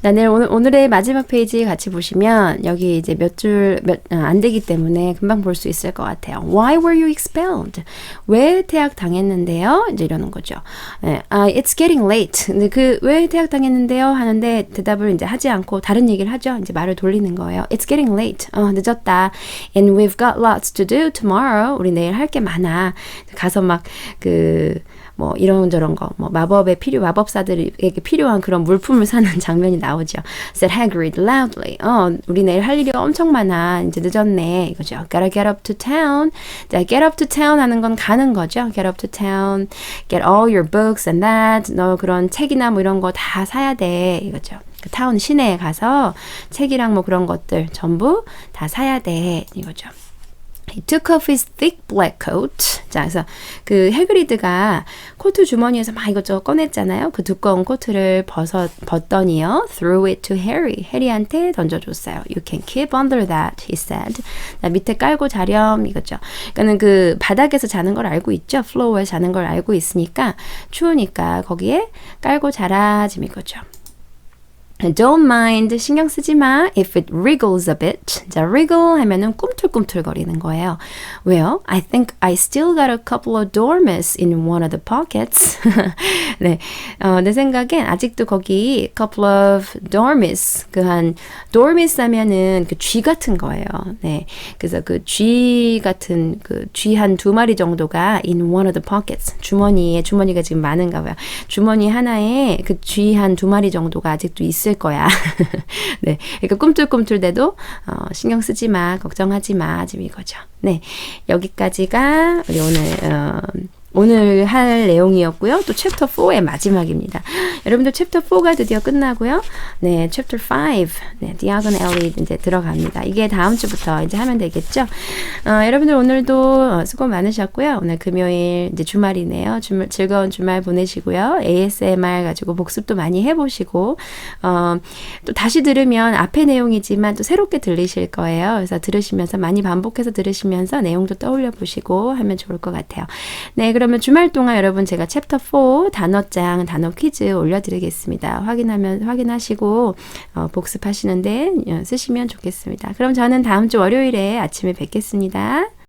자, 네, 오늘, 오늘의 마지막 페이지 같이 보시면 여기 이제 몇 줄, 몇, 아, 안 되기 때문에 금방 볼 수 있을 것 같아요. Why were you expelled? 왜 퇴학 당했는데요? 이제 이러는 거죠. 네, 아, it's getting late. 근데 그, 왜 퇴학 당했는데요? 하는데 대답을 이제 하지 않고 다른 얘기를 하죠. 이제 말을 돌리는 거예요. It's getting late. 어, 늦었다. And we've got lots to do tomorrow. 우리 내일 할 게 많아. 가서 막 그, 뭐 이런저런 거, 뭐 마법의 필요, 마법사들에게 필요한 그런 물품을 사는 장면이 나 오죠. said Hagrid loudly. 어, 우리 내일 할 일이 엄청 많아. 이제 늦었네. 이거죠. Gotta get up to town. 자, get up to town 하는 건 가는 거죠. get up to town. Get all your books and that. 너 그런 책이나 뭐 이런 거 다 사야 돼. 이거죠. 그 타운 시내에 가서 책이랑 뭐 그런 것들 전부 다 사야 돼. 이거죠. He took off his thick black coat. 자, 그래서 그 해그리드가 코트 주머니에서 막 이것저것 꺼냈잖아요. 그 두꺼운 코트를 벗어, 벗더니요. Threw it to Harry. 해리한테 던져줬어요. You can keep under that, he said. 나 밑에 깔고 자렴 이거죠. 그러니까는 그 바닥에서 자는 걸 알고 있죠. 플로어에 자는 걸 알고 있으니까 추우니까 거기에 깔고 자라 지금 이거죠. Don't mind 신경 쓰지 마 if it wriggles a bit. 자, wriggle 하면은 꿈틀꿈틀 거리는 거예요. 왜요? I think I still got a couple of dormice in one of the pockets. 네, 어, 내 생각엔 아직도 거기 couple of dormice 그 한 dormice 하면은 그 쥐 같은 거예요. 네, 그래서 그 쥐 같은 그 쥐 한 두 마리 정도가 in one of the pockets 주머니에 주머니가 지금 많은가 봐요. 주머니 하나에 그 쥐 한 두 마리 정도가 아직도 있을 거야. 네. 그러니까 꿈틀꿈틀대도 어, 신경 쓰지 마, 걱정하지 마, 지금 이거죠. 네. 여기까지가 우리 오늘 어, 오늘 할 내용이었고요. 또 챕터 4의 마지막입니다. 여러분들 챕터 4가 드디어 끝나고요. 네, 챕터 5. 네, Diagon Alley 이제 들어갑니다. 이게 다음 주부터 이제 하면 되겠죠? 어, 여러분들 오늘도 어, 수고 많으셨고요. 오늘 금요일 이제 주말이네요. 주말, 즐거운 주말 보내시고요. ASMR 가지고 복습도 많이 해보시고 어, 또 다시 들으면 앞의 내용이지만 또 새롭게 들리실 거예요. 그래서 들으시면서 많이 반복해서 들으시면서 내용도 떠올려 보시고 하면 좋을 것 같아요. 네, 그러면 주말 동안 여러분 제가 챕터 4 단어장, 단어 퀴즈 올려드리겠습니다. 확인하면 확인하시고 어, 복습하시는데 어, 쓰시면 좋겠습니다. 그럼 저는 다음 주 월요일에 아침에 뵙겠습니다.